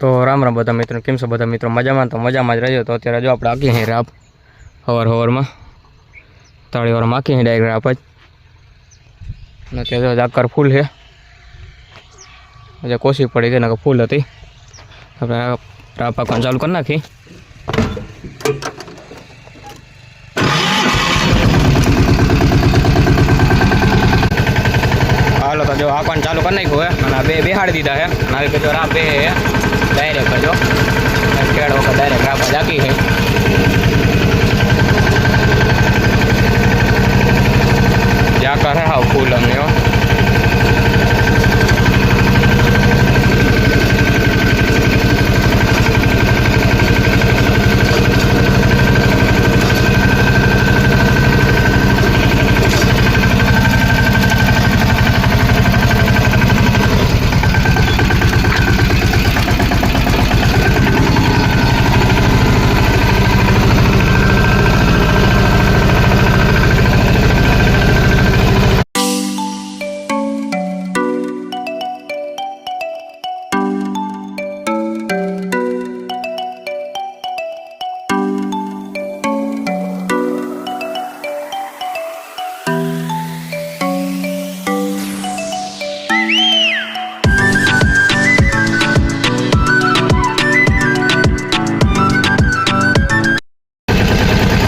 તો રામ રામ બધા મિત્રો, કેમ છો બધા મિત્રો? મજામાં? તો મજામાં જ રહેજો. તો અત્યારે જો આપણે આખી અહીં રાપ હવાર હવારમાં, તાળી વારમાં આખી ડાયરેક્ટ રાપ જ. અને અત્યારે જો આકાર ફૂલ છે. જે કોશી પડી ગઈ ફૂલ હતી. આપણે રાપ પાકવાનું ચાલુ કરી નાખી? હાલો તો જો આકવાનું ચાલુ કરી નાખ્યું હે. અને બે બેહાડી દીધા હે. અને આવી કહેજો રાપ બે ડાયરેક્ટ કરજો કેળ વખત ડાયરેક્ટ રાપ જ આખી છે જાકર કરે હા ફૂલ અમને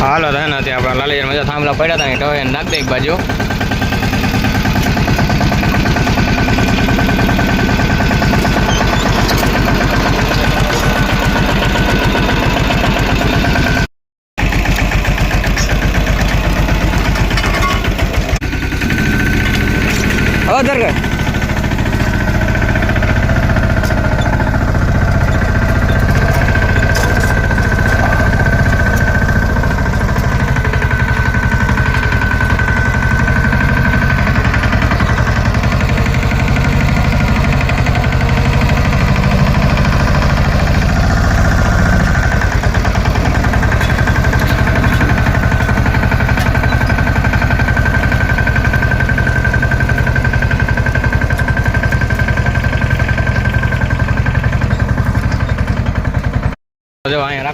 હાલો તો હે ને ત્યાં આપણા લાલી મજા થાંભલા પડ્યા હતા ને તો એને નાખ દે એક બાજુ ઓ દરગાહ જો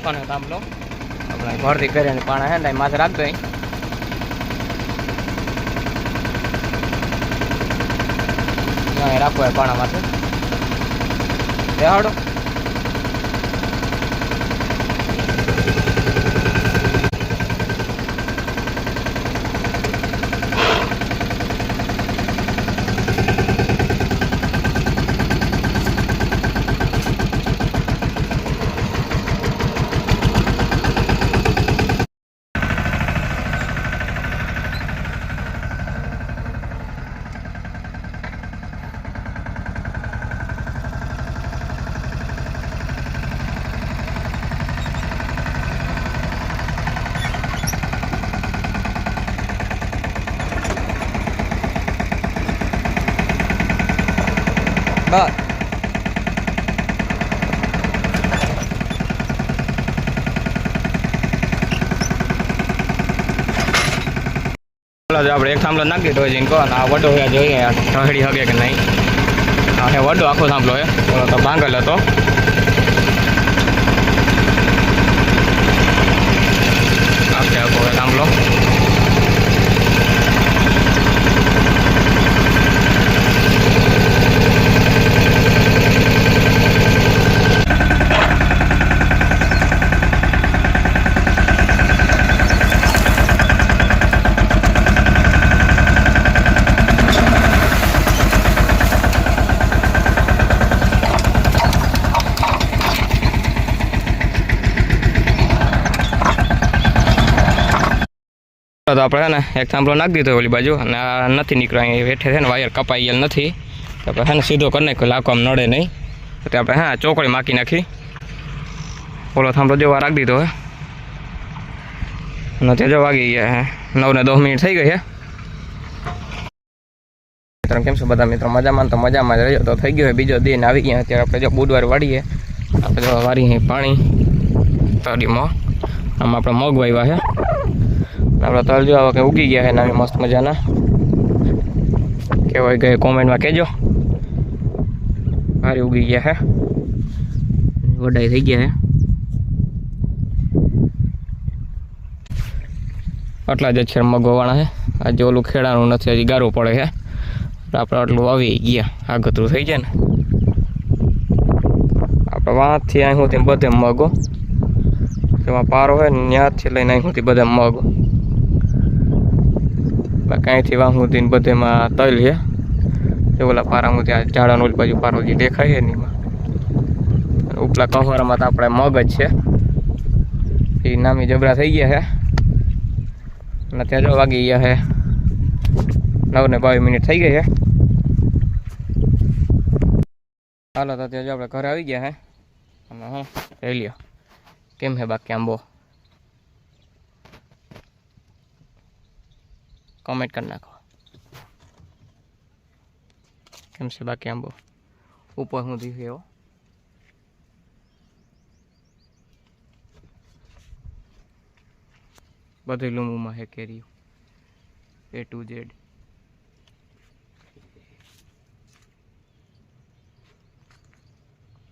રાખવાનો તાંબલો આપણે ઘરથી કરીને પાણા હે ને માથે રાખતો અહીં. હોય પાણા માથે. બેહાડો. જો આપણે એક થાંભલો નાખી દીધો જઈને કહો આ વડો હોય જોઈએ આ હગે કે નહીં. આ વડો, આખો થાંભલો હે. તો ભાંગલ હતો આખે આખો છે થાંભલો તો આપણે છે ને, એક થાંભલો નાખી દીધો ઓલી બાજુ અને આ નથી નીકળ્યો અહીંયા બેઠે છે ને, વાયર કપાઈ ગયેલ નથી. તો આપણે છે ને, સીધો કરી નાખ્યો લાખો આમ નડે નહીં. તો આપણે હા, ચોકડી માકી નાખી. ઓલો થાંભલો જેવા રાખી દીધો હે. અને તે જો વાગી ગયા હે. નવ ને દસ મિનિટ થઈ ગઈ હે. મિત્રો, કેમ છો બધા? મિત્રો, મજામાં તો મજામાં જ રહ્યો તો થઈ ગયો બીજો દિન. આવી ગયા અત્યારે આપણે જો બુધવાર વાળીએ. આપણે જો વારી પાણી. તળીમાં. આમાં આપણે મગ વાવ્યા છે આપણા તળ જો આવા ઉગી ગયા છે, નાની મસ્ત મજાના. કેવાય ગયે કોમેન્ટમાં કહેજો. ભારે ઉગી ગયા છે. વડાઈ થઈ ગયા છે. આટલા જ અક્ષર મગવાના છે. આજે ઓલું ખેડાનું નથી, હજી ગારું પડે છે. આપણે આટલું આવી ગયા. આગતરું થઈ જાય ને. આપણે વાંથી અહીં સુધી બધે મગો. જેમાં પારો હોય ને ત્યાંથી લઈને અહીં સુધી બધે મગ. બાકી અહીંથી વાં સુધી ને બધેમાં તલ છે. એ ઓલા પારામાં ત્યાં ઝાડાનું ઓલી બાજુ પારો જે દેખાય છે એમાં. ઉપલા કહોરામાં તો આપણે મગજ છે. એ નામી જબરા થઈ ગયા છે. અને ત્યાં જો વાગી ગયા છે. નવ ને બાવીસ મિનિટ થઈ ગઈ છે. હાલો તો ત્યાં જો આપણે ઘરે આવી ગયા હે અને હા રહી લ્યો કેમ છે બાકી આંબો કોમેન્ટ કરી નાખો. કેમ છે બાકી આંબો? ઉપર હું દીધું એવો. બધી લૂંબુમાં હે કેરીઓ. એ ટુ ઝેડ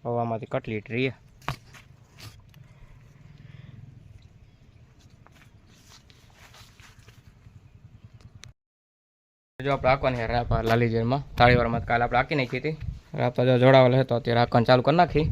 હવામાંથી કટલી ટ્રી જો આપણે રાખવાની રાપા લાલીજરમાં થાળીવારમાં કાલે આપણે રાખી નાખી હતી. રાપા જો જોડાવેલ હતો અત્યારે રાખવાનું ચાલુ કરી નાખી.